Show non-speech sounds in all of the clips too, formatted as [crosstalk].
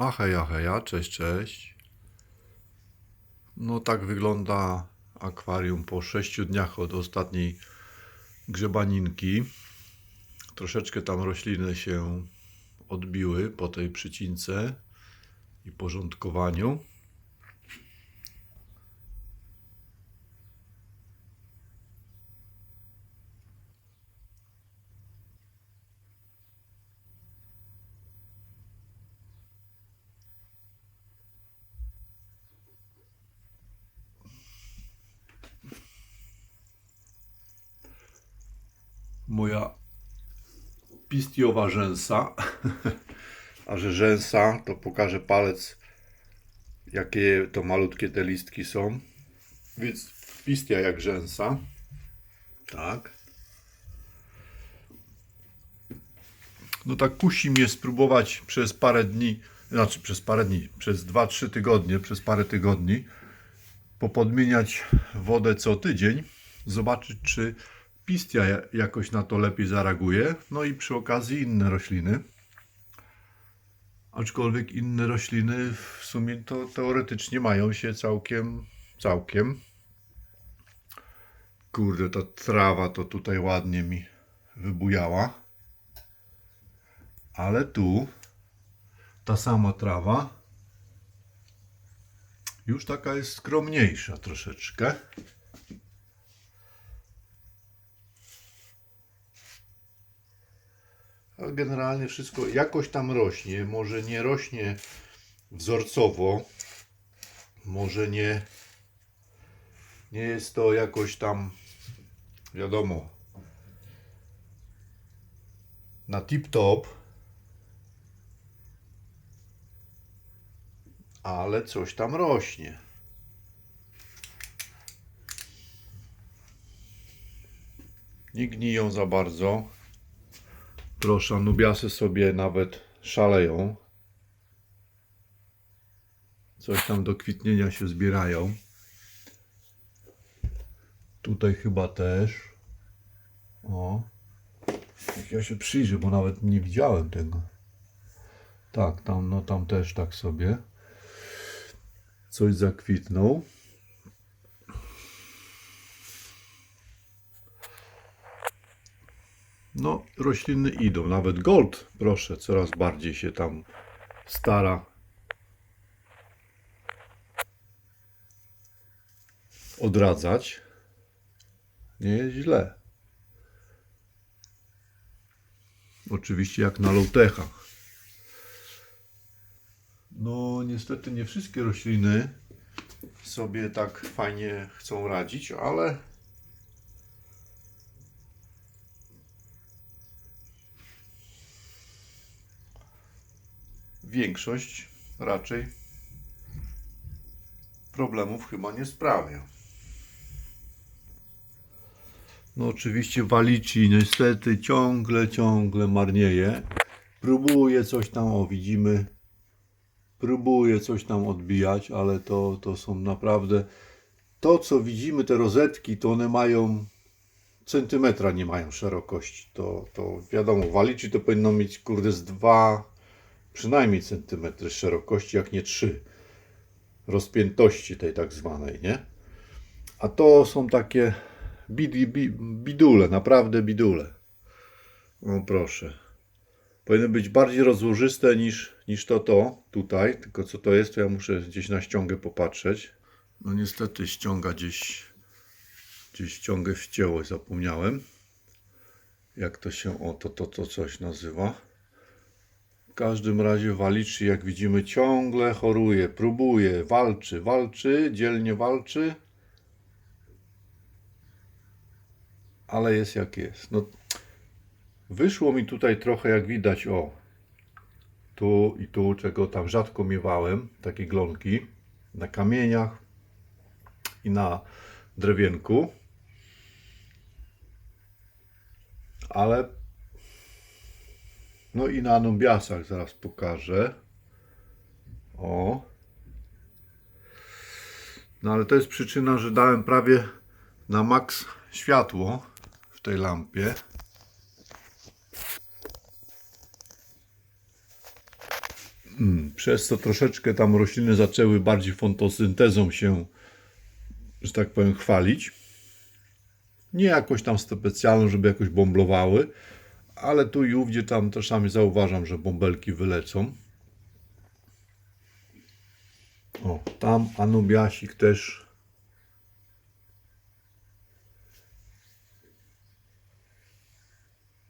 A heja, heja, cześć, cześć. No tak wygląda akwarium po 6 dniach od ostatniej grzebaninki. Troszeczkę tam rośliny się odbiły po tej przycince i porządkowaniu. Moja pistiowa rzęsa. [laughs] A że rzęsa, to pokażę palec, jakie to malutkie te listki są. Więc pistia jak rzęsa. Tak. No tak kusi mnie spróbować przez parę dni, znaczy przez parę dni, przez 2-3 tygodnie, przez parę tygodni popodmieniać wodę co tydzień, zobaczyć czy pistia ja- jakoś na to lepiej zareaguje, no i przy okazji inne rośliny. Aczkolwiek inne rośliny w sumie to teoretycznie mają się całkiem, całkiem. Kurde, ta trawa to tutaj ładnie mi wybujała. Ale tu ta sama trawa już taka jest skromniejsza troszeczkę. Generalnie wszystko jakoś tam rośnie. Może nie rośnie wzorcowo, może nie, nie jest to jakoś tam, wiadomo, na tip-top, ale coś tam rośnie. Nie gniją za bardzo. Proszę, nubiasy sobie nawet szaleją. Coś tam do kwitnienia się zbierają. Tutaj chyba też. O. Niech ja się przyjrzę, bo nawet nie widziałem tego. Tak, tam, no tam też tak sobie. Coś zakwitnął. No, rośliny idą. Nawet gold, proszę, coraz bardziej się tam stara. Odradzać. Nie jest źle. Oczywiście jak na low-techach. No, niestety nie wszystkie rośliny sobie tak fajnie chcą radzić, ale większość raczej problemów chyba nie sprawia. No oczywiście Walici niestety ciągle, ciągle marnieje. Próbuje coś tam, o widzimy, próbuje coś tam odbijać, ale to, to są naprawdę, to co widzimy, te rozetki, to one mają centymetra nie mają szerokości. To, to wiadomo, Walici to powinno mieć kurde z dwa przynajmniej centymetry szerokości, jak nie trzy rozpiętości tej tak zwanej, nie? A to są takie bidule, naprawdę bidule. O proszę. Powinny być bardziej rozłożyste niż, niż to to tutaj, tylko co to jest, to ja muszę gdzieś na ściągę popatrzeć. No niestety ściąga gdzieś, gdzieś ściągę wcięło, zapomniałem. Jak to się, o to, to, to coś nazywa. W każdym razie Waliczy, jak widzimy, ciągle choruje, próbuje, walczy, walczy, dzielnie walczy. Ale jest jak jest. No, wyszło mi tutaj trochę, jak widać, o, tu i tu, czego tam rzadko miewałem, takie glonki, na kamieniach i na drewienku. Ale no i na Anubiasach zaraz pokażę. O. No ale to jest przyczyna, że dałem prawie na maks światło w tej lampie. Mm, Przez co troszeczkę tam rośliny zaczęły bardziej fotosyntezą się, że tak powiem, chwalić. Nie jakoś tam specjalną, żeby jakoś bomblowały, ale tu i ówdzie tam czasami zauważam, że bąbelki wylecą. O, tam Anubiasik też.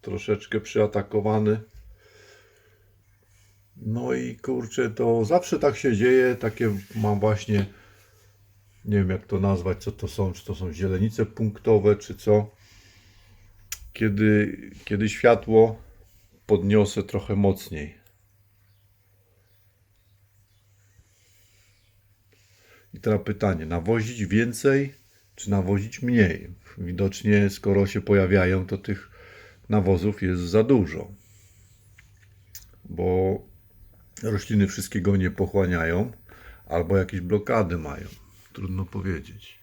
Troszeczkę przyatakowany. No i kurczę, to zawsze tak się dzieje. Takie mam właśnie, nie wiem jak to nazwać, co to są, czy to są zielenice punktowe, czy co. Kiedy, kiedy światło podniosę trochę mocniej. I teraz pytanie, nawozić więcej, czy nawozić mniej? Widocznie, skoro się pojawiają, to tych nawozów jest za dużo. Bo rośliny wszystkiego nie pochłaniają, albo jakieś blokady mają. Trudno powiedzieć.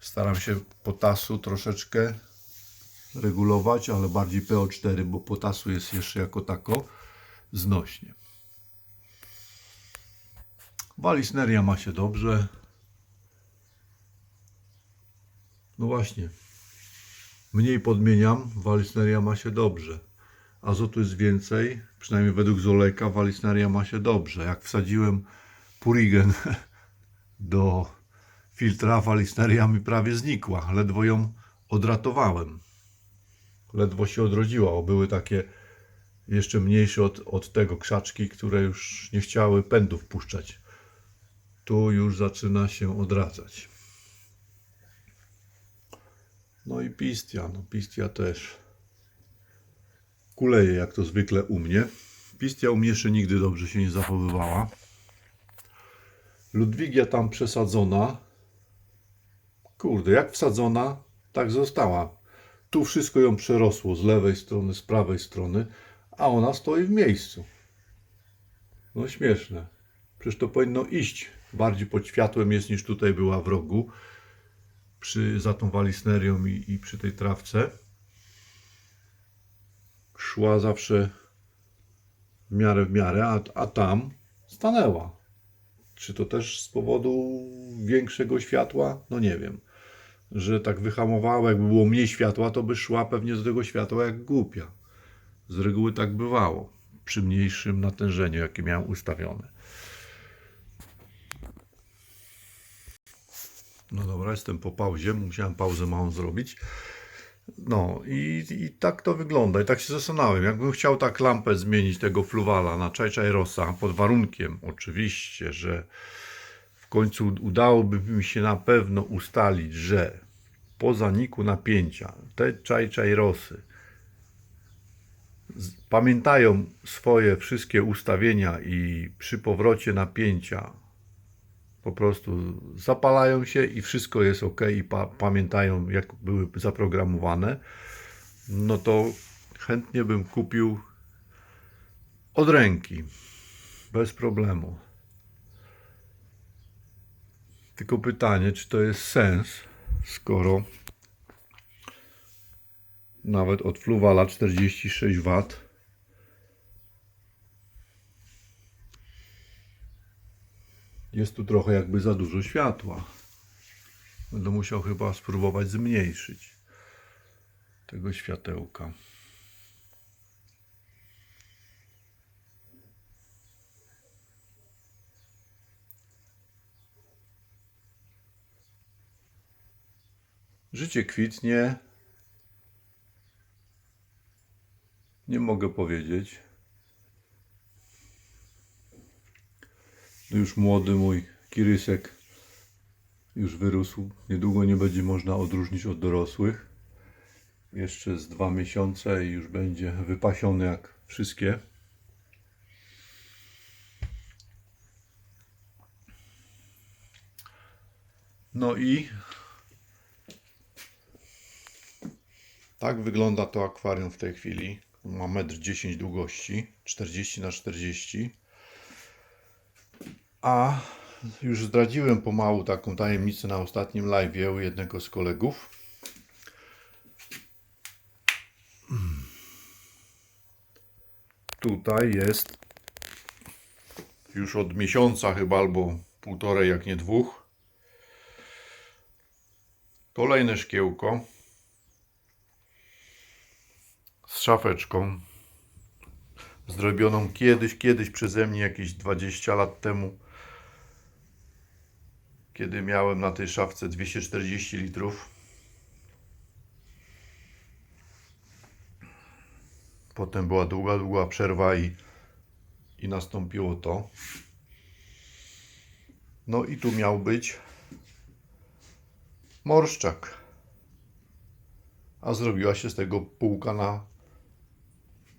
Staram się potasu troszeczkę regulować, ale bardziej PO4, bo potasu jest jeszcze jako tako znośnie. Walisneria ma się dobrze. No właśnie. Mniej podmieniam, walisneria ma się dobrze. Azotu jest więcej, przynajmniej według Zoleka walisneria ma się dobrze. Jak wsadziłem purigen [laughs] do filtra, walisneria mi prawie znikła. Ledwo ją odratowałem. Ledwo się odrodziła, bo były takie jeszcze mniejsze od, od tego krzaczki, które już nie chciały pędów puszczać. Tu już zaczyna się odradzać. No i pistia, no pistia też kuleje jak to zwykle u mnie. Pistia u mnie jeszcze nigdy dobrze się nie zachowywała. Ludwigia tam przesadzona. Kurde, jak wsadzona, tak została. Tu wszystko ją przerosło z lewej strony, z prawej strony, a ona stoi w miejscu. No śmieszne. Przecież to powinno iść. Bardziej pod światłem jest niż tutaj była w rogu. Przy, za tą walisnerią i, i przy tej trawce. Szła zawsze w miarę w miarę, a, a tam stanęła. Czy to też z powodu większego światła? No nie wiem. Że tak wyhamowała, jakby było mniej światła, to by szła pewnie z tego światła jak głupia. Z reguły tak bywało. Przy mniejszym natężeniu, jakie miałem ustawione. No dobra, jestem po pauzie, musiałem pauzę małą zrobić. No i, i tak to wygląda. I tak się zastanawiam, jakbym chciał tak lampę zmienić tego fluwala na Chai Chai Rosa, pod warunkiem oczywiście, że w końcu udałoby mi się na pewno ustalić, że po zaniku napięcia. Te Chai Chai Rosy. Z- pamiętają swoje wszystkie ustawienia i przy powrocie napięcia po prostu zapalają się i wszystko jest ok i pa pamiętają jak były zaprogramowane, no to chętnie bym kupił od ręki, bez problemu. Tylko pytanie, czy to jest sens, skoro nawet od Fluwala 46 W jest tu trochę jakby za dużo światła. Będę musiał chyba spróbować zmniejszyć tego światełka. Życie kwitnie. Nie mogę powiedzieć. Już młody mój kirysek już wyrósł. Niedługo nie będzie można odróżnić od dorosłych. Jeszcze z dwa miesiące i już będzie wypasiony jak wszystkie. No i tak wygląda to akwarium w tej chwili. Ma 1,10 m długości, 40 na 40 a już zdradziłem pomału taką tajemnicę na ostatnim live u jednego z kolegów. Tutaj jest już od miesiąca chyba albo półtorej, jak nie dwóch. Kolejne szkiełko z szafeczką zrobioną kiedyś, kiedyś przeze mnie jakieś 20 lat temu kiedy miałem na tej szafce 240 litrów. Potem była długa, długa przerwa i, i nastąpiło to. No i tu miał być morszczak. A zrobiła się z tego półka na,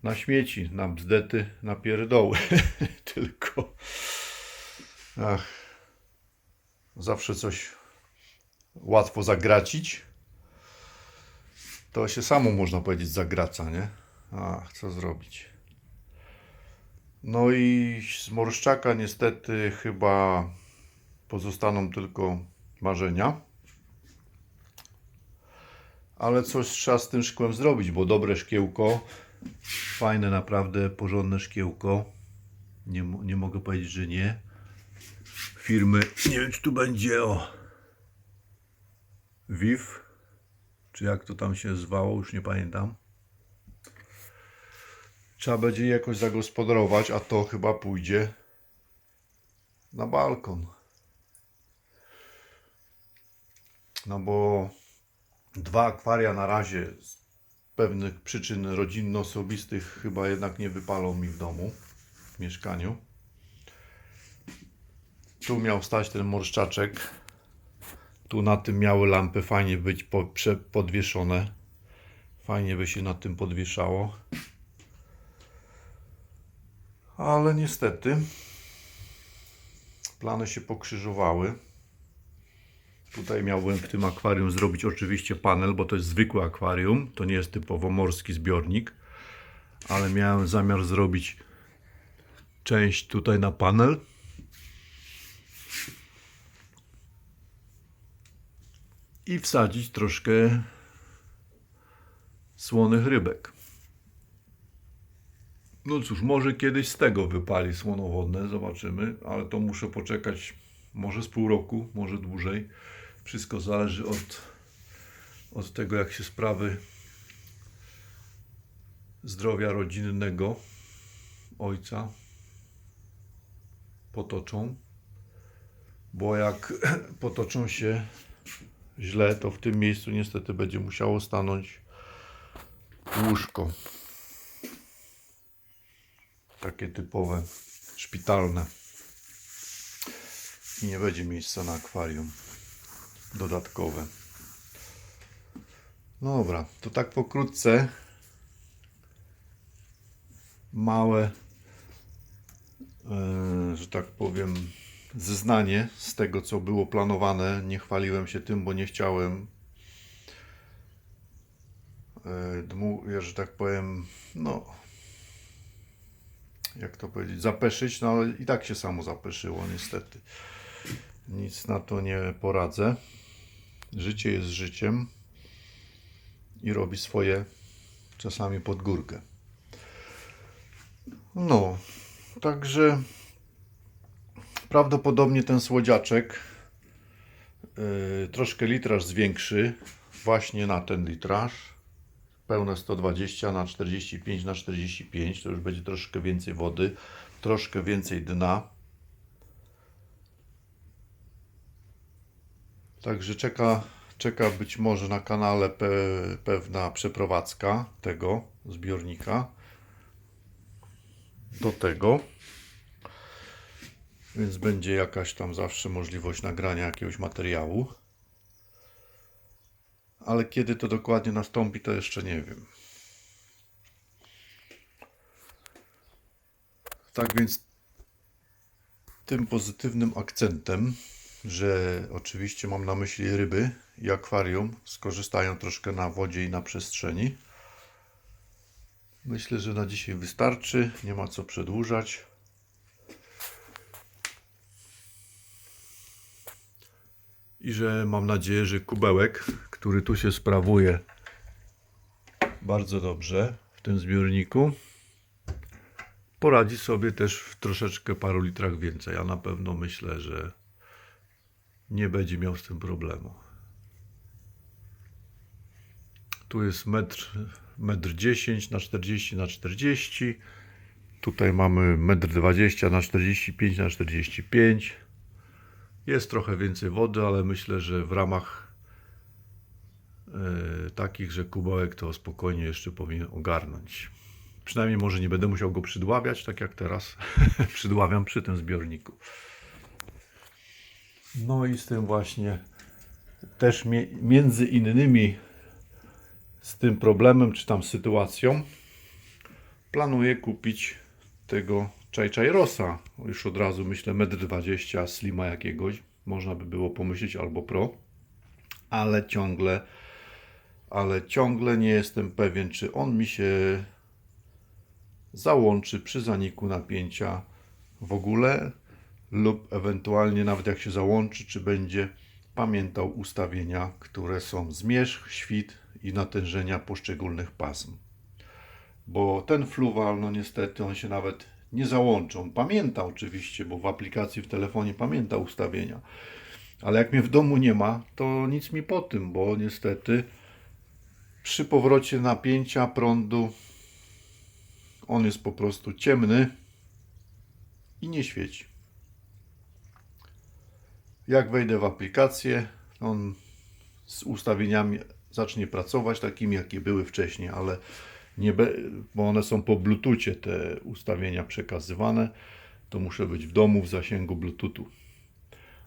na śmieci, na bzdety, na pierdoły. [laughs] Tylko. Ach zawsze coś łatwo zagracić, to się samo można powiedzieć zagraca, nie? Ach, co zrobić? No i z Morszczaka niestety chyba pozostaną tylko marzenia. Ale coś trzeba z tym szkłem zrobić, bo dobre szkiełko, fajne naprawdę, porządne szkiełko. Nie, nie mogę powiedzieć, że nie firmy, nie wiem czy tu będzie o Viv, czy jak to tam się zwało, już nie pamiętam. Trzeba będzie jakoś zagospodarować, a to chyba pójdzie na balkon. No bo dwa akwaria na razie pewnych przyczyn rodzinno-osobistych chyba jednak nie wypalą mi w domu, w mieszkaniu. Tu miał stać ten morszczaczek. Tu na tym miały lampy fajnie być po, prze, podwieszone. Fajnie by się na tym podwieszało. Ale niestety plany się pokrzyżowały. Tutaj miałbym w tym akwarium zrobić oczywiście panel, bo to jest zwykłe akwarium. To nie jest typowo morski zbiornik. Ale miałem zamiar zrobić część tutaj na panel. i wsadzić troszkę słonych rybek. No cóż, może kiedyś z tego wypali słonowodne, zobaczymy, ale to muszę poczekać może z pół roku, może dłużej. Wszystko zależy od, od tego, jak się sprawy zdrowia rodzinnego ojca potoczą. Bo jak [clears throat] potoczą się źle, to w tym miejscu niestety będzie musiało stanąć łóżko. Takie typowe, szpitalne. I nie będzie miejsca na akwarium dodatkowe. Dobra, to tak pokrótce. Małe, e, że tak powiem, zeznanie z tego, co było planowane. Nie chwaliłem się tym, bo nie chciałem, e, dmu, ja, że tak powiem, no, jak to powiedzieć, zapeszyć, no ale i tak się samo zapeszyło, niestety. Nic na to nie poradzę. Życie jest życiem i robi swoje czasami pod górkę. No, także prawdopodobnie ten słodziaczek yy, troszkę litraż zwiększy właśnie na ten litraż. Pełne 120 na 45 na 45 to już będzie troszkę więcej wody, troszkę więcej dna. Także czeka, czeka być może na kanale pe, pewna przeprowadzka tego zbiornika do tego. Więc będzie jakaś tam zawsze możliwość nagrania jakiegoś materiału. Ale kiedy to dokładnie nastąpi, to jeszcze nie wiem. Tak więc tym pozytywnym akcentem, że oczywiście mam na myśli ryby i akwarium, skorzystają troszkę na wodzie i na przestrzeni. Myślę, że na dzisiaj wystarczy. Nie ma co przedłużać. I że mam nadzieję, że kubełek, który tu się sprawuje bardzo dobrze w tym zbiorniku, poradzi sobie też w troszeczkę paru litrach więcej. Ja na pewno myślę, że nie będzie miał z tym problemu. Tu jest metr, metr 10 na 40 na 40. Tutaj mamy metr 20 na 45 na 45. Jest trochę więcej wody, ale myślę, że w ramach e, takich, że kubełek to spokojnie jeszcze powinien ogarnąć. Przynajmniej może nie będę musiał go przydławiać, tak jak teraz [laughs] przydławiam przy tym zbiorniku. No i z tym właśnie też między innymi z tym problemem, czy tam sytuacją, planuję kupić tego Chai Chai Rosa. Już od razu myślę 1,20 m slima jakiegoś. Można by było pomyśleć albo pro, ale ciągle, ale ciągle nie jestem pewien, czy on mi się załączy przy zaniku napięcia w ogóle lub ewentualnie nawet jak się załączy, czy będzie pamiętał ustawienia, które są zmierzch, świt i natężenia poszczególnych pasm. Bo ten fluwal, no niestety, on się nawet nie załączy. On pamięta oczywiście, bo w aplikacji w telefonie pamięta ustawienia. Ale jak mnie w domu nie ma, to nic mi po tym, bo niestety przy powrocie napięcia prądu on jest po prostu ciemny i nie świeci. Jak wejdę w aplikację, on z ustawieniami zacznie pracować takimi, jakie były wcześniej, ale nie be, bo one są po Bluetoothie te ustawienia przekazywane, to muszę być w domu w zasięgu Bluetoothu.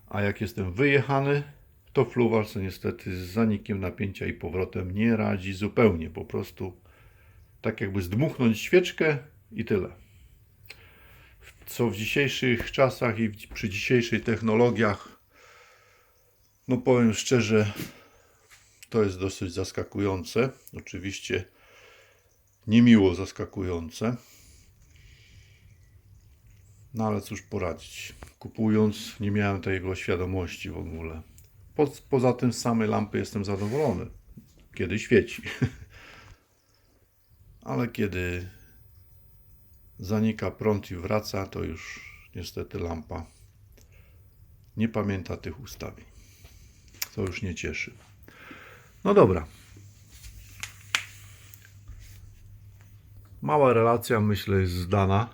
A jak jestem wyjechany, to fluwal co niestety z zanikiem napięcia i powrotem nie radzi zupełnie. Po prostu tak jakby zdmuchnąć świeczkę i tyle. Co w dzisiejszych czasach i przy dzisiejszych technologiach, no powiem szczerze, to jest dosyć zaskakujące. Oczywiście niemiło zaskakujące. No ale cóż poradzić. Kupując nie miałem tego świadomości w ogóle. Po, poza tym z samej lampy jestem zadowolony. Kiedy świeci. [laughs] ale kiedy zanika prąd i wraca, to już niestety lampa nie pamięta tych ustawień. To już nie cieszy. No dobra. Mała relacja, myślę, jest zdana.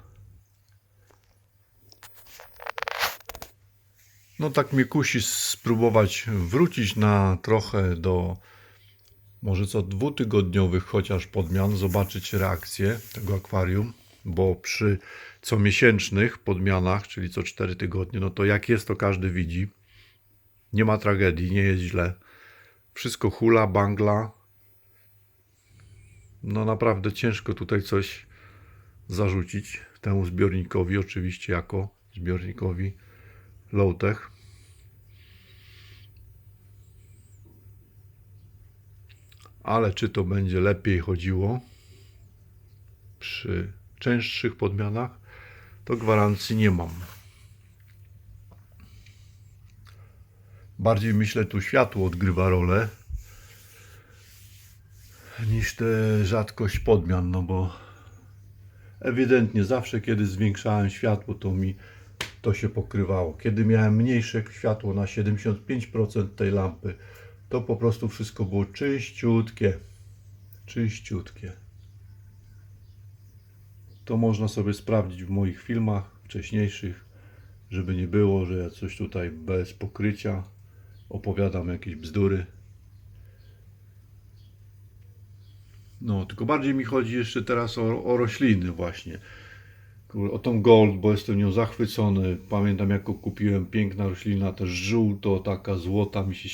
No tak mnie kusi spróbować wrócić na trochę do może co dwutygodniowych chociaż podmian, zobaczyć reakcję tego akwarium, bo przy comiesięcznych podmianach, czyli co 4 tygodnie, no to jak jest to każdy widzi. Nie ma tragedii, nie jest źle. Wszystko hula, bangla. No naprawdę ciężko tutaj coś zarzucić temu zbiornikowi, oczywiście jako zbiornikowi low-tech. Ale czy to będzie lepiej chodziło przy częstszych podmianach, to gwarancji nie mam. Bardziej myślę tu światło odgrywa rolę niż te rzadkość podmian, no bo ewidentnie zawsze kiedy zwiększałem światło, to mi to się pokrywało. Kiedy miałem mniejsze światło na 75% tej lampy, to po prostu wszystko było czyściutkie. Czyściutkie. To można sobie sprawdzić w moich filmach wcześniejszych, żeby nie było, że ja coś tutaj bez pokrycia opowiadam jakieś bzdury. No, tylko bardziej mi chodzi jeszcze teraz o, o rośliny właśnie. O tą gold, bo jestem nią zachwycony. Pamiętam jak kupiłem, piękna roślina, też żółto, taka złota, mi się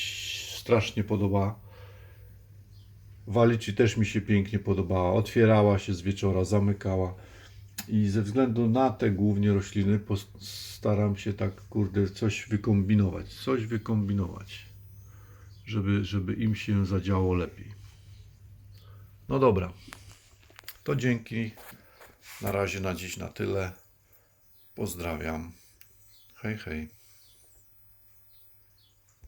strasznie podoba. Walici też mi się pięknie podobała. Otwierała się z wieczora, zamykała. I ze względu na te głównie rośliny staram się tak, kurde, coś wykombinować. Coś wykombinować. Żeby, żeby im się zadziało lepiej. No dobra. To dzięki. Na razie na dziś na tyle. Pozdrawiam. Hej, hej.